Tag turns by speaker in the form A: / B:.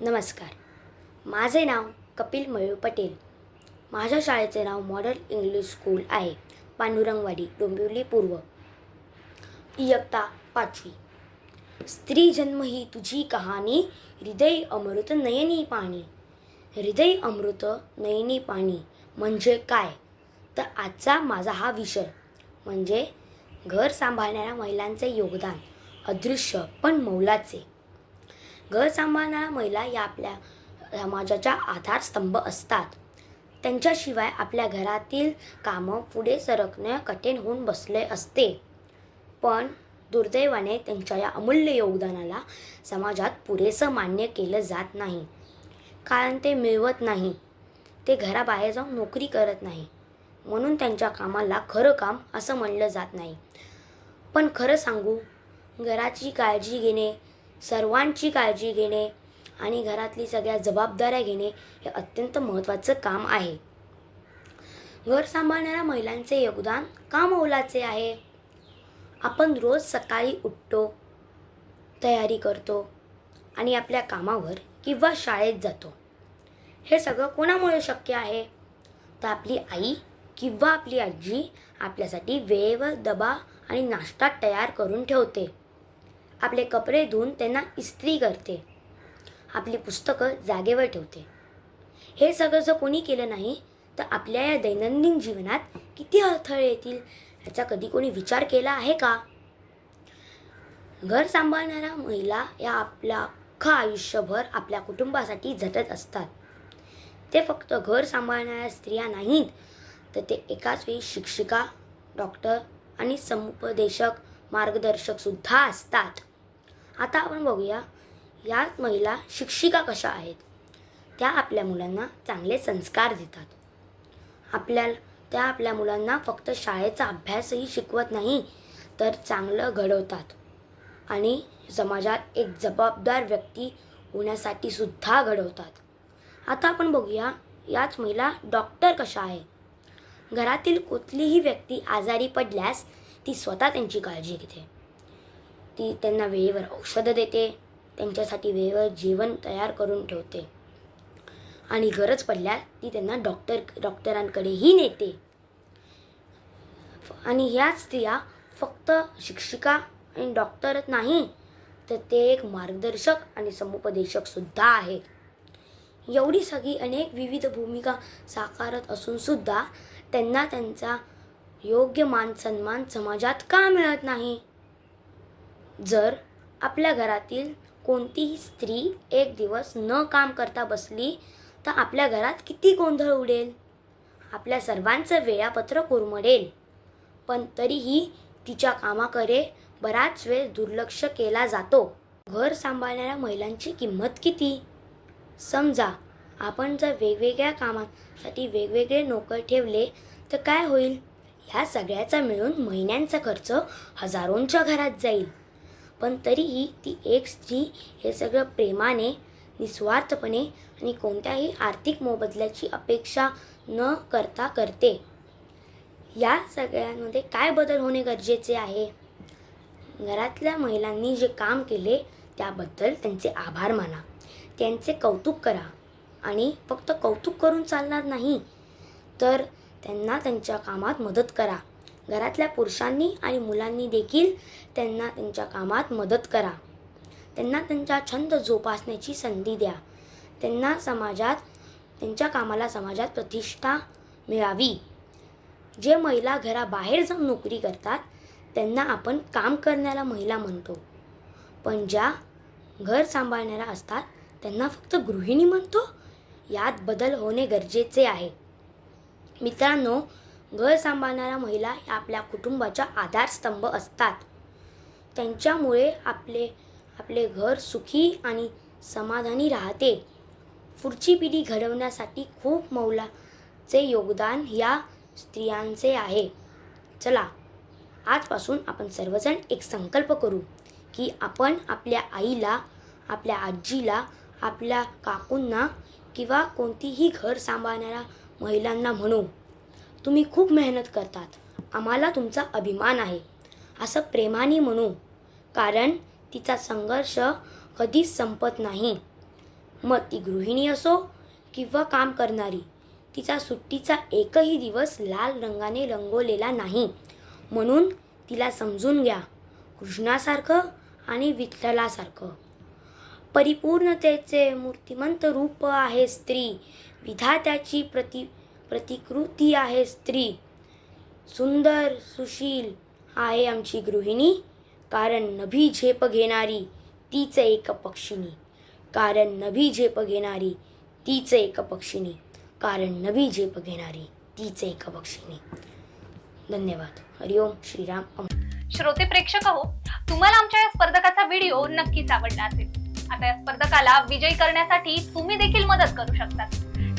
A: नमस्कार. माझे नाव कपिल मयूर पटेल. माझ्या शाळेचे नाव मॉडल इंग्लिश स्कूल आहे पांडुरंगवाडी डोंबिवली पूर्व इयत्ता पाचवी. स्त्री जन्म ही तुझी कहाणी हृदय अमृत नयनी पाणी. हृदय अमृत नयनी पाणी म्हणजे काय? तर आजचा माझा हा विषय. म्हणजे घर सांभाळणाऱ्या महिलांचे योगदान अदृश्य पण मौलाचे. घर सांभाळणाऱ्या महिला या आपल्या समाजाच्या आधारस्तंभ असतात. त्यांच्याशिवाय आपल्या घरातील कामं पुढे सरकणं कठीण होऊन बसले असते. पण दुर्दैवाने त्यांच्या या अमूल्य योगदानाला समाजात पुरेसं मान्य केलं जात नाही. कारण ते मिळवत नाही. ते घराबाहेर जाऊन नोकरी करत नाही. म्हणून त्यांच्या कामाला खरं काम असं म्हणलं जात नाही. पण खरं सांगू घराची काळजी घेणे सर्वांची काळजी घेणे आणि घरातली सगळ्या जबाबदाऱ्या घेणे हे अत्यंत महत्त्वाचं काम आहे. घर सांभाळणाऱ्या महिलांचे योगदान का मौलाचे आहे. आपण रोज सकाळी उठतो तयारी करतो आणि आपल्या कामावर किंवा शाळेत जातो. हे सगळं कोणामुळे शक्य आहे? तर आपली आई किंवा आपली आजी आपल्यासाठी वेळेवर दबा आणि नाश्ता तयार करून ठेवते. आपले कपडे धुवून त्यांना इस्त्री करते. आपली पुस्तकं जागेवर ठेवते. हे सगळं जर कोणी केलं नाही तर आपल्या या दैनंदिन जीवनात किती अडथळे येतील? याचा कधी कोणी विचार केला आहे का? घर सांभाळणाऱ्या महिला या आपल्या अख्खं आयुष्यभर आपल्या कुटुंबासाठी झटत असतात. ते फक्त घर सांभाळणाऱ्या स्त्रिया नाहीत तर ते एकाच वेळी शिक्षिका डॉक्टर आणि समुपदेशक मार्गदर्शकसुद्धा असतात. आता आपण बघूया या महिला शिक्षिका कशा आहेत? त्या आपल्या मुलांना चांगले संस्कार देतात. आपल्या त्या आपल्या मुलांना फक्त शाळेचा अभ्यासही शिकवत नाही तर चांगलं घडवतात. आणि समाजात एक जबाबदार व्यक्ती होण्यासाठी सुद्धा घडवतात. आता आपण बघूया याच महिला डॉक्टर कशा आहे घरातील कुठलीही व्यक्ती आजारी पडल्यास ती स्वतः त्यांची काळजी घेते. ती त्यांना वेळेवर औषधं देते त्यांच्यासाठी वेळेवर जेवण तयार करून ठेवते. आणि गरज पडल्यास ती त्यांना डॉक्टर डॉक्टरांकडेही नेते. आणि ह्याच स्त्रिया फक्त शिक्षिका आणि डॉक्टरच नाही तर ते एक मार्गदर्शक आणि समुपदेशक सुद्धा आहेत. एवढी सगळी अनेक विविध भूमिका साकारत असून सुद्धा त्यांना त्यांचा योग्य मान सन्मान समाजात का मिळत नाही? जर आपल्या घरातील कोणतीही स्त्री एक दिवस न काम करता बसली तर आपल्या घरात किती गोंधळ उडेल? आपल्या सर्वांचं वेळापत्रक उरमडेल. पण तरीही तिच्या कामाकडे बराच वेळ दुर्लक्ष केला जातो. घर सांभाळणाऱ्या महिलांची किंमत किती? समजा आपण जर वेगवेगळ्या कामांसाठी वेगवेगळे नोकर ठेवले तर काय होईल? ह्या सगळ्याचा मिळून महिन्यांचा खर्च हजारोंच्या घरात जाईल. पण तरीही ती एक स्त्री हे सगळं प्रेमाने निस्वार्थपणे आणि कोणत्याही आर्थिक मोबदल्याची अपेक्षा न करता करते. या सगळ्यांमध्ये काय बदल होणे गरजेचे आहे? घरातल्या महिलांनी जे काम केले त्याबद्दल त्यांचे आभार माना. त्यांचे कौतुक करा. आणि फक्त कौतुक करून चालणार नाही तर त्यांना त्यांच्या कामात मदत करा. घरातल्या पुरुषांनी आणि मुलांनी देखील त्यांना त्यांच्या कामात मदत करा. त्यांना त्यांचा छंद जोपासण्याची संधी द्या. त्यांना समाजात त्यांच्या कामाला समाजात प्रतिष्ठा मिळावी. जे महिला घराबाहेर जाऊन नोकरी करतात त्यांना आपण काम करणाऱ्या महिला म्हणतो. पण ज्या घर सांभाळणाऱ्या असतात त्यांना फक्त गृहिणी म्हणतो? यात बदल होणे गरजेचे आहे. मित्रांनो घर सांभाळणाऱ्या महिला ह्या आपल्या कुटुंबाच्या आधारस्तंभ असतात. त्यांच्यामुळे आपले आपले घर सुखी आणि समाधानी राहते. पुढची पिढी घडवण्यासाठी खूप मौलाचे योगदान या स्त्रियांचे आहे. चला आजपासून आपण सर्वजण एक संकल्प करू की आपण आपल्या आईला आपल्या आजीला आपल्या काकूंना किंवा कोणतीही घर सांभाळणाऱ्या महिलांना म्हणू. तुम्ही खूप मेहनत करतात. आम्हाला तुमचा अभिमान आहे. असं प्रेमाने म्हणू. कारण तिचा संघर्ष कधीच संपत नाही. मग ती गृहिणी असो किंवा काम करणारी तिचा सुट्टीचा एकही दिवस लाल रंगाने रंगवलेला नाही. म्हणून तिला समजून घ्या कृष्णासारखं आणि विठ्ठलासारखं. परिपूर्णतेचे मूर्तिमंत रूप आहे स्त्री. विधात्याची प्रति प्रतिकृती आहे स्त्री. सुंदर सुशील आहे आमची गृहिणी. कारण नभी झेप घेणारी तीच एक पक्षिणी. कारण नभी झेप घेणारी तीच एक पक्षिणी. कारण नभी झेप घेणारी तीच एक पक्षिणी. धन्यवाद. हरिओम श्रीराम. अम
B: श्रोते प्रेक्षक हो तुम्हाला आमच्या या स्पर्धकाचा व्हिडिओ नक्कीच आवडला असेल. आता या स्पर्धकाला विजयी करण्यासाठी तुम्ही देखील मदत करू शकता.